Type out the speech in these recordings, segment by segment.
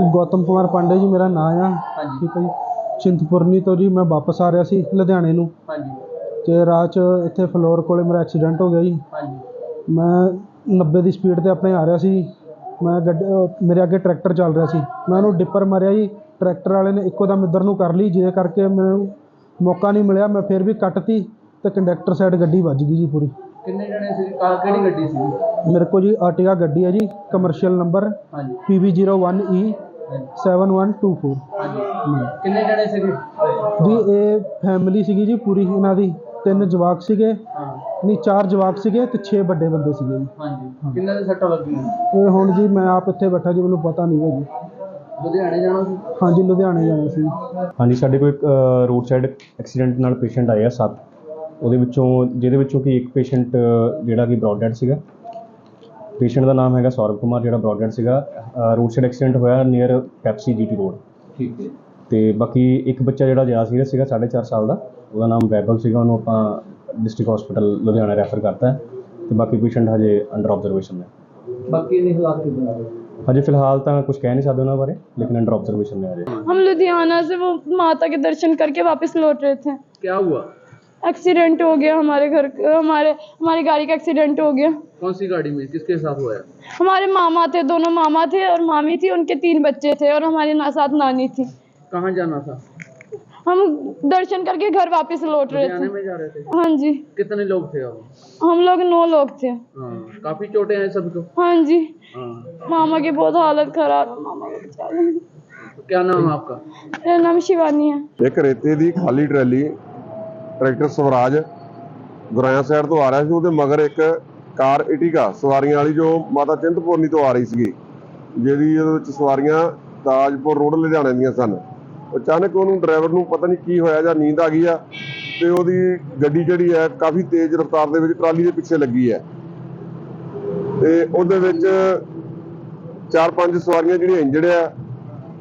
ਗੌਤਮ ਕੁਮਾਰ ਪਾਂਡੇ ਜੀ ਮੇਰਾ ਨਾਮ ਆ। ਹਾਂਜੀ। ਠੀਕ ਹੈ ਜੀ। ਚਿੰਤਪੁਰਨੀ ਤੋਂ ਜੀ ਮੈਂ ਵਾਪਸ ਆ ਰਿਹਾ ਸੀ ਲੁਧਿਆਣੇ ਨੂੰ। ਹਾਂਜੀ। ਤੇ ਰਾਹ 'ਚ ਇੱਥੇ ਫਲੋਰ ਕੋਲੇ ਮੇਰਾ ਐਕਸੀਡੈਂਟ ਹੋ ਗਿਆ ਜੀ। ਹਾਂਜੀ। ਮੈਂ 90 ਦੀ ਸਪੀਡ ਤੇ ਆਪਣੇ ਆ ਰਿਹਾ ਸੀ। ਮੈਂ ਗੱਡੀ ਅਹ ਮੇਰੇ ਅੱਗੇ ਟਰੈਕਟਰ ਚੱਲ ਰਿਹਾ ਸੀ। ਮੈਂ ਉਹਨੂੰ ਡਿੱਪਰ ਮਾਰਿਆ ਜੀ। ਟਰੈਕਟਰ ਵਾਲੇ ਨੇ ਇੱਕੋ ਦਮ ਇੱਧਰ ਨੂੰ ਕਰ ਲਈ। ਜਿਹਦੇ ਕਰਕੇ ਮੈਨੂੰ ਮੌਕਾ ਨਹੀਂ ਮਿਲਿਆ। ਮੈਂ ਫਿਰ ਵੀ ਕੱਟਤੀ ਤੇ ਕੰਡਕਟਰ ਸਾਈਡ ਗੱਡੀ ਵੱਜ ਗਈ ਜੀ ਪੂਰੀ। ਕਿੰਨੇ ਜਣੇ ਸੀ? ਕਾਰ ਕਿਹੜੀ ਗੱਡੀ ਸੀ? ਮੇਰੇ ਕੋਲ ਜੀ ਆਰਟੀਗਾ ਗੱਡੀ ਹੈ ਜੀ। ਕਮਰਸ਼ੀਅਲ ਨੰਬਰ ਹਾਂਜੀ। PB01E ਹਾਂਜੀ 7124 ਹਾਂਜੀ ਕਿੰਨੇ ਜਣੇ ਸੀਗੇ? ਜੀ ਇਹ ਫੈਮਿਲੀ ਸੀਗੀ ਜੀ ਪੂਰੀ ਇਹਨਾਂ ਦੀ। ਤਿੰਨ ਜਵਾਕ ਸੀਗੇ। ਨਹੀਂ ਚਾਰ ਜਵਾਕ ਸੀਗੇ ਤੇ 6 ਵੱਡੇ ਬੰਦੇ ਸੀਗੇ ਜੀ। ਹਾਂਜੀ। ਕਿੰਨੇ ਦੇ ਸੱਟਾਂ ਲੱਗੀਆਂ? ਇਹ ਹੁਣ ਜੀ ਮੈਂ ਆਪ ਇੱਥੇ ਬੈਠਾ ਜੀ ਮੈਨੂੰ ਪਤਾ ਨਹੀਂ ਹੈ ਜੀ। ਲੁਧਿਆਣੇ ਜਾਣਾ ਸੀ? ਹਾਂਜੀ ਲੁਧਿਆਣੇ ਜਾਣਾ ਸੀ। ਹਾਂਜੀ ਸਾਡੇ ਕੋਲ ਇੱਕ ਰੋਡ ਸਾਈਡ ਐਕਸੀਡੈਂਟ ਨਾਲ ਪੇਸ਼ੈਂਟ ਆਏ ਆ ਸੱਤ। ਉਹਦੇ ਵਿੱਚੋਂ ਜਿਹਦੇ ਵਿੱਚੋਂ ਕਿ ਇੱਕ ਪੇਸ਼ੈਂਟ ਜਿਹੜਾ ਕਿ ਬ੍ਰੌਡਡ ਸੀਗਾ। ਪੇਸ਼ੈਂਟ ਦਾ ਨਾਮ ਹੈਗਾ ਸੌਰਵ ਕੁਮਾਰ ਜਿਹੜਾ ਬ੍ਰੌਡਡ ਸੀਗਾ ਰੋਡ ਸਾਈਡ ਐਕਸੀਡੈਂਟ ਹੋਇਆ ਨੀਅਰ ਪੈਪਸੀ ਜੀਟੀ ਰੋਡ ਠੀਕ ਹੈ ਤੇ ਬਾਕੀ ਇੱਕ ਬੱਚਾ ਜਿਹੜਾ ਜ਼ਿਆਦਾ ਸੀਰੀਅਸ ਸੀਗਾ 4.5 ਸਾਲ ਦਾ ਉਹਦਾ ਨਾਮ ਵੈਭਵ ਸੀਗਾ ਉਹਨੂੰ ਆਪਾਂ ਡਿਸਟ੍ਰਿਕਟ ਹਸਪੀਟਲ ਲੁਧਿਆਣਾ ਰੈਫਰ ਕਰਤਾ ਹੈ ਤੇ ਬਾਕੀ ਪੇਸ਼ੈਂਟ ਹਜੇ ਅੰਡਰ ਆਬਜ਼ਰਵੇਸ਼ਨ ਨੇ ਬਾਕੀ ਦੇ ਹਾਲਾਤ ਕਿਦਾਂ ਹਜੇ ਫਿਲਹਾਲ ਤਾਂ ਕੁਝ ਕਹਿ ਨਹੀਂ ਸਕਦੇ ਉਹਨਾਂ ਬਾਰੇ ਲੇਕਿਨ ਅੰਡਰ ਆਬਜ਼ਰਵੇਸ਼ਨ ਨੇ ਹਜੇ हम लुधियाना से वो माता के दर्शन करके वापस लौट रहे थे क्या हुआ एक्सीडेंट हो गया हमारे घर हमारे हमारी गाड़ी का एक्सीडेंट हो गया। कौन सी गाड़ी में? किसके साथ हुआ है? हमारे मामा थे दोनों मामा थे और मामी थी उनके तीन बच्चे थे और हमारे ना, साथ नानी थी। कहाँ जाना था? हम दर्शन करके घर वापस लौट रहे थे। में जा रहे थे? हाँ जी। कितने लोग थे हम लोग नौ लोग थे। हाँ, काफ़ी चोटे हैं सबको। हाँ जी। हाँ। मामा की बहुत हालत खराब है मामा क्या नाम आपका? मेरा नाम शिवानी है। एक रेते की खाली trolley tractor Swaraj Goraya side ਤੋਂ ਆ ਰਿਹਾ ਸੀ, ਉਹਦੇ ਮਗਰ ਇੱਕ ਕਾਰ ਇਟੀਗਾ ਸਵਾਰੀਆਂ ਵਾਲੀ ਜੋ ਮਾਤਾ ਚਿੰਤਪੁਰਨੀ ਤੋਂ ਆ ਰਹੀ ਸੀਗੀ, ਜਿਹਦੀ ਉਹਦੇ ਵਿੱਚ ਸਵਾਰੀਆਂ ਤਾਜਪੁਰ ਰੋਡ ਲੁਧਿਆਣੇ ਦੀਆਂ ਸਨ। ਅਚਾਨਕ ਉਹਨੂੰ ਡਰਾਈਵਰ ਨੂੰ ਪਤਾ ਨਹੀਂ ਕੀ ਹੋਇਆ ਜਾਂ ਨੀਂਦ ਆ ਗਈ ਆ, ਤੇ ਉਹਦੀ ਗੱਡੀ ਜਿਹੜੀ ਹੈ ਕਾਫੀ ਤੇਜ਼ ਰਫ਼ਤਾਰ ਦੇ ਵਿੱਚ ਟਰਾਲੀ ਦੇ ਪਿੱਛੇ ਲੱਗੀ ਹੈ। ਤੇ ਉਹਦੇ ਵਿੱਚ ਚਾਰ ਪੰਜ ਸਵਾਰੀਆਂ ਜਿਹੜੀਆਂ ਇੰਜੜ ਆ,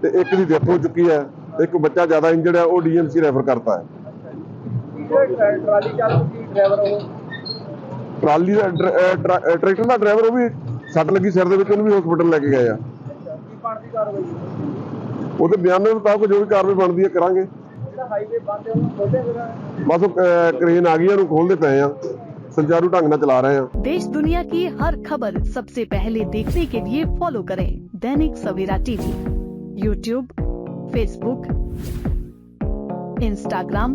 ਤੇ ਇੱਕ ਦੀ ਡੈਥ ਹੋ ਚੁੱਕੀ ਹੈ, ਇੱਕ ਬੱਚਾ ਜ਼ਿਆਦਾ ਇੰਜੜ ਹੈ ਉਹ ਡੀਐਮਸੀ ਰੈਫਰ ਕਰਤਾ ਹੈ। ਟਰਾਲੀ ਦਾ ਡਰ- ਅਹ ਟਰਾ- ਅਹ ਟਰੈਕਟਰ ਦਾ ਡਰਾਈਵਰ ਉਹ ਵੀ ਸੱਟ ਲੱਗੀ ਸਿਰ ਦੇ ਵਿੱਚ ਉਹਨੂੰ ਵੀ ਹਸਪੀਟਲ ਲੈ ਕੇ ਗਏ ਆ ਉਹਦੇ ਬਿਆਨ ਦੇ ਮੁਤਾਬਕ ਜੋ ਵੀ ਕਾਰਵਾਈ ਬਣਦੀ ਹੈ ਕਰਾਂਗੇ ਬਸ ਉਹ ਅਹ, ਕ੍ਰੇਨ ਆ ਗਈ ਆ, ਉਹਨੂੰ ਖੋਲਦੇ ਪਏ ਆ ਸੰਚਾਰੂ ਢੰਗ ਨਾਲ ਚਲਾ ਰਹੇ ਆ देश दुनिया की हर खबर सबसे पहले देखने के लिए फॉलो करें Dainik Savera TV YouTube Facebook Instagram